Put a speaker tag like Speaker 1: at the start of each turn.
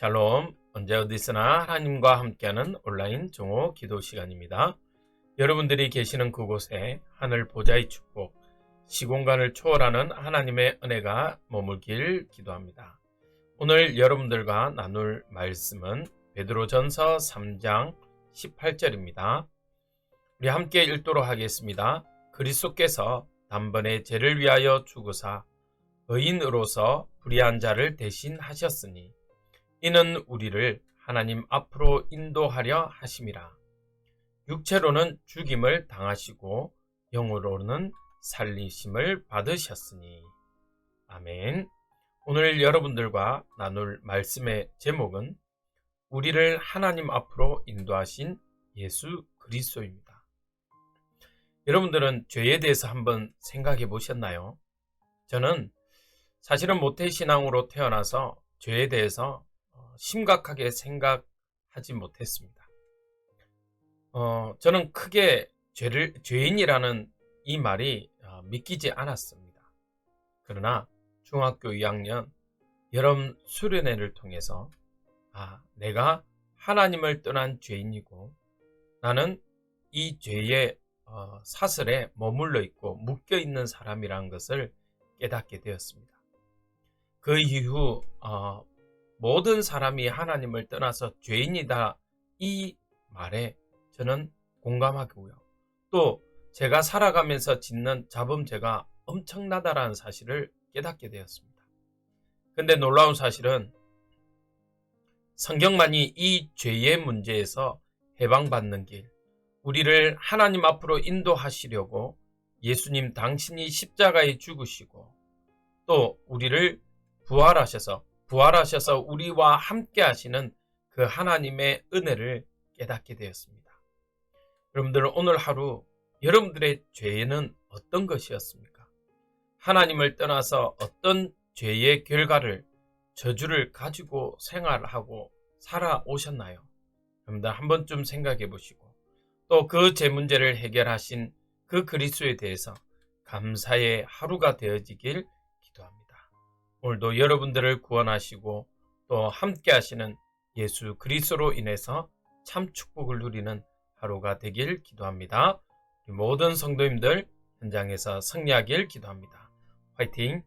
Speaker 1: 샬롬, 언제 어디서나 하나님과 함께하는 온라인 종호 기도 시간입니다. 여러분들이 계시는 그곳에 하늘 보좌의 축복, 시공간을 초월하는 하나님의 은혜가 머물길 기도합니다. 오늘 여러분들과 나눌 말씀은 베드로전서 3장 18절입니다. 우리 함께 읽도록 하겠습니다. 그리스도께서 단번에 죄를 위하여 죽으사 의인으로서 불의한 자를 대신하셨으니 이는 우리를 하나님 앞으로 인도하려 하심이라. 육체로는 죽임을 당하시고 영으로는 살리심을 받으셨으니. 아멘. 오늘 여러분들과 나눌 말씀의 제목은 우리를 하나님 앞으로 인도하신 예수 그리스도입니다. 여러분들은 죄에 대해서 한번 생각해 보셨나요? 저는 사실은 모태신앙으로 태어나서 죄에 대해서 심각하게 생각하지 못했습니다. 어, 저는 크게 죄를, 죄인이라는 이 말이 어, 믿기지 않았습니다. 그러나 중학교 2학년 여름 수련회를 통해서 아, 내가 하나님을 떠난 죄인이고 나는 이 죄의 어, 사슬에 머물러 있고 묶여 있는 사람이라는 것을 깨닫게 되었습니다. 그 이후 어, 모든 사람이 하나님을 떠나서 죄인이다 이 말에 저는 공감하고요. 또 제가 살아가면서 짓는 자범죄가 엄청나다라는 사실을 깨닫게 되었습니다. 근데 놀라운 사실은 성경만이 이 죄의 문제에서 해방받는 길, 우리를 하나님 앞으로 인도하시려고 예수님 당신이 십자가에 죽으시고 또 우리를 부활하셔서 부활하셔서 우리와 함께 하시는 그 하나님의 은혜를 깨닫게 되었습니다. 여러분들 오늘 하루 여러분들의 죄는 어떤 것이었습니까? 하나님을 떠나서 어떤 죄의 결과를 저주를 가지고 생활하고 살아오셨나요? 여러분들 한 번쯤 생각해 보시고 또그죄 문제를 해결하신 그 그리스도에 대해서 감사의 하루가 되어지길 기도합니다. 오늘도 여러분들을 구원하시고 또 함께 하시는 예수 그리스도로 인해서 참 축복을 누리는 하루가 되길 기도합니다. 모든 성도님들 현장에서 승리하길 기도합니다. 화이팅!